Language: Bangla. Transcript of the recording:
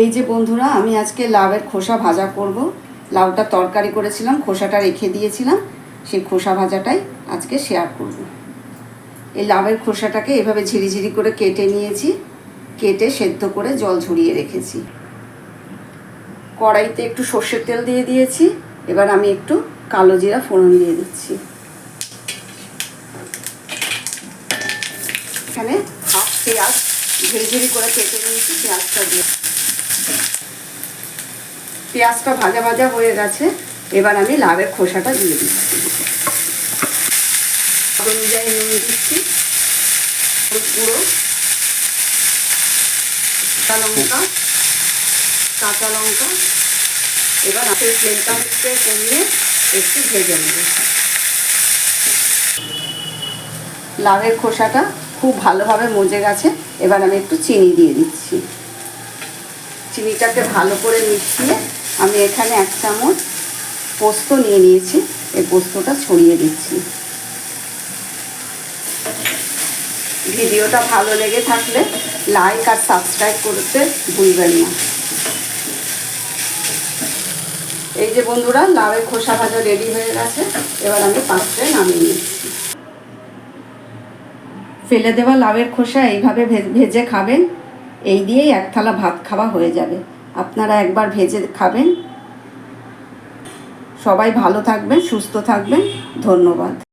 এই যে বন্ধুরা, আমি আজকে লাউয়ের খোসা ভাজা করব। লাউটা তরকারি করেছিলাম, খোসাটা রেখে দিয়েছিলাম। সেই খোসা ভাজাটাই আজকে শেয়ার করব। এই লাউয়ের খোসাটাকে এভাবে ঝিরিঝিরি করে কেটে নিয়েছি, কেটে সেদ্ধ করে জল ঝরিয়ে রেখেছি। কড়াইতে একটু সর্ষের তেল দিয়ে দিয়েছি, এবার আমি একটু কালো জিরা ফোড়ন দিয়ে দিচ্ছি। এখানে হাফ পেঁয়াজ ঝিরিঝিরি করে কেটে নিয়েছি, পেঁয়াজটা দিয়ে পেঁয়াজটা ভাজা ভাজা হয়ে গেছে, এবার আমি লাভের খোসাটা দিয়ে দিচ্ছি। অনুযায়ী নুন দিচ্ছি। গুঁড়ো, কাঁচা লঙ্কা কাঁচা লঙ্কা। এবার আপেল ফ্লেমটা হচ্ছে কমিয়ে একটু ভেজে নেব। লাভের খোসাটা খুব ভালোভাবে মজে গেছে। এবার আমি একটু চিনি দিয়ে দিচ্ছি। চিনিটাকে ভালো করে মিশিয়ে আমি এখানে এক চামচ পোস্ত নিয়ে নিয়েছি। এই পোস্তটা ছড়িয়ে দিচ্ছি। ভিডিওটা ভালো লেগে থাকলে লাইক আর সাবস্ক্রাইব করতে ভুলবেন না। এই যে বন্ধুরা, লাউয়ের খোসা ভাজা রেডি হয়ে গেছে। এবার আমি পাত্রে নামিয়ে নিচ্ছি। ফেলে দেওয়া লাউয়ের খোসা এইভাবে ভেজে খাবেন। এই দিয়েই এক থালা ভাত খাওয়া হয়ে যাবে। আপনারা একবার ভেজে খাবেন। সবাই ভালো থাকবেন সুস্থ থাকবেন। ধন্যবাদ।